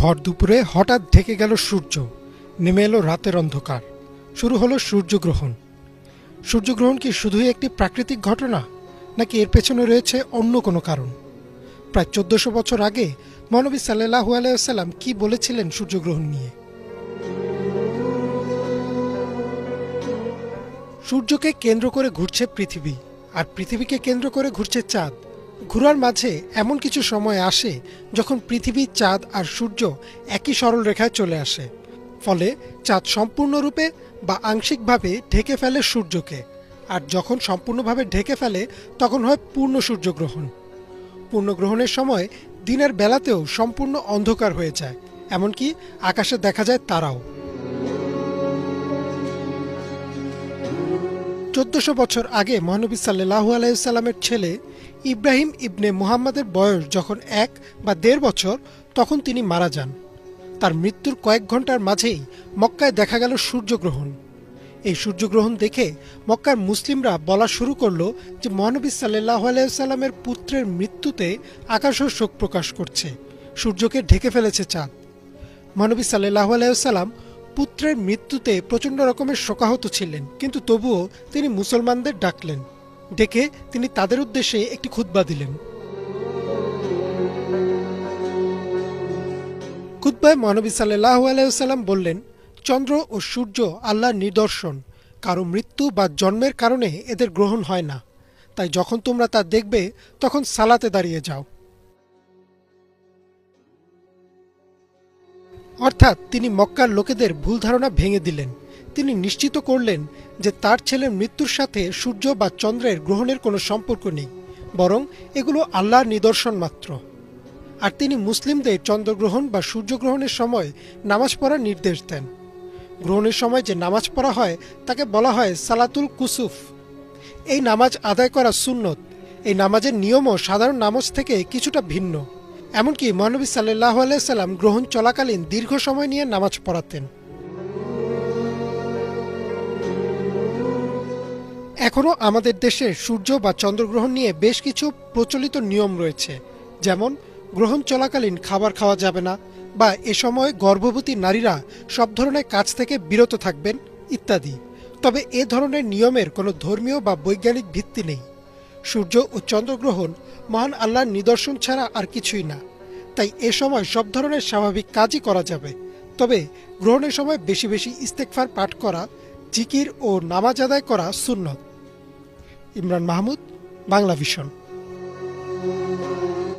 ভর দুপুরে হঠাৎ ঢেকে গেল সূর্য। নেমে এলো রাতের অন্ধকার। শুরু হলো সূর্যগ্রহণ। সূর্যগ্রহণ কি শুধুই একটি প্রাকৃতিক ঘটনা, নাকি এর পেছনে রয়েছে অন্য কোনো কারণ? প্রায় চোদ্দশো বছর আগে মহানবী সাল্লাহু আলাইসাল্লাম কি বলেছিলেন সূর্যগ্রহণ নিয়ে? সূর্যকে কেন্দ্র করে ঘুরছে পৃথিবী, আর পৃথিবীকে কেন্দ্র করে ঘুরছে চাঁদ। ঘোরার মাঝে এমন কিছু সময় আসে যখন পৃথিবী চাঁদ আর সূর্য একই সরল রেখায় চলে আসে। ফলে চাঁদ সম্পূর্ণরূপে বা আংশিকভাবে ঢেকে ফেলে সূর্যকে, আর যখন সম্পূর্ণভাবে ঢেকে ফেলে তখন হয় পূর্ণ সূর্যগ্রহণ। পূর্ণগ্রহণের সময় দিনের বেলাতেও সম্পূর্ণ অন্ধকার হয়ে যায়, এমনকি আকাশে দেখা যায় তারাও। চোদ্দশো বছর আগে মহানবী সাল্লাহু আলাইসাল্লামের ছেলে ইব্রাহিম ইবনে মুহাম্মাদের বয়স যখন এক বা দেড় বছর, তখন তিনি মারা যান। তার মৃত্যুর কয়েক ঘণ্টার মাঝেই মক্কায় দেখা গেল সূর্যগ্রহণ। এই সূর্যগ্রহণ দেখে মক্কার মুসলিমরা বলা শুরু করল যে মহানবী সাল্লাহ আলাইসাল্লামের পুত্রের মৃত্যুতে আকাশও শোক প্রকাশ করছে। সূর্যকে ঢেকে ফেলেছে চাঁদ। মহানবী সাল্লাহ আলাইসাল্লাম পুত্রের মৃত্যুতে প্রচণ্ড রকমের শোকাহত ছিলেন, কিন্তু তবুও তিনি মুসলমানদের ডাকলেন। ডেকে তিনি তাদের উদ্দেশ্যে একটি খুতবা দিলেন। খুতবায় মহানবী সাল্লাহ আলাইসাল্লাম বললেন, চন্দ্র ও সূর্য আল্লাহর নিদর্শন। কারও মৃত্যু বা জন্মের কারণে এদের গ্রহণ হয় না। তাই যখন তোমরা তা দেখবে, তখন সালাতে দাঁড়িয়ে যাও। অর্থাৎ তিনি মক্কার লোকেদের ভুল ধারণা ভেঙে দিলেন। তিনি নিশ্চিত করলেন যে তার ছেলের মৃত্যুর সাথে সূর্য বা চন্দ্রের গ্রহণের কোনো সম্পর্ক নেই, বরং এগুলো আল্লাহর নিদর্শন মাত্র। আর তিনি মুসলিমদের চন্দ্রগ্রহণ বা সূর্যগ্রহণের সময় নামাজ পড়ার নির্দেশ দেন। গ্রহণের সময় যে নামাজ পড়া হয়, তাকে বলা হয় সালাতুল কুসুফ। এই নামাজ আদায় করা সুন্নত। এই নামাজের নিয়মও সাধারণ নামাজ থেকে কিছুটা ভিন্ন। এমনকি মহানবী সাল্লাহ আলাইসাল্লাম গ্রহণ চলাকালীন দীর্ঘ সময় নিয়ে নামাজ পড়াতেন। এখনও আমাদের দেশে সূর্য বা চন্দ্রগ্রহণ নিয়ে বেশ কিছু প্রচলিত নিয়ম রয়েছে, যেমন গ্রহণ চলাকালীন খাবার খাওয়া যাবে না বা এ সময় গর্ভবতী নারীরা সব ধরনের কাজ থেকে বিরত থাকবেন ইত্যাদি। তবে এ ধরনের নিয়মের কোনো ধর্মীয় বা বৈজ্ঞানিক ভিত্তি নেই। সূর্য ও চন্দ্রগ্রহণ মহান আল্লাহর নিদর্শন ছাড়া আর কিছুই না। তাই এ সময় সব ধরনের স্বাভাবিক কাজই করা যাবে। তবে গ্রহণের সময় বেশি বেশি ইস্তেকফার পাঠ করা, জিকির ও নামাজ আদায় করা সুন্নত। ইমরান মাহমুদ, বাংলা ভিশন।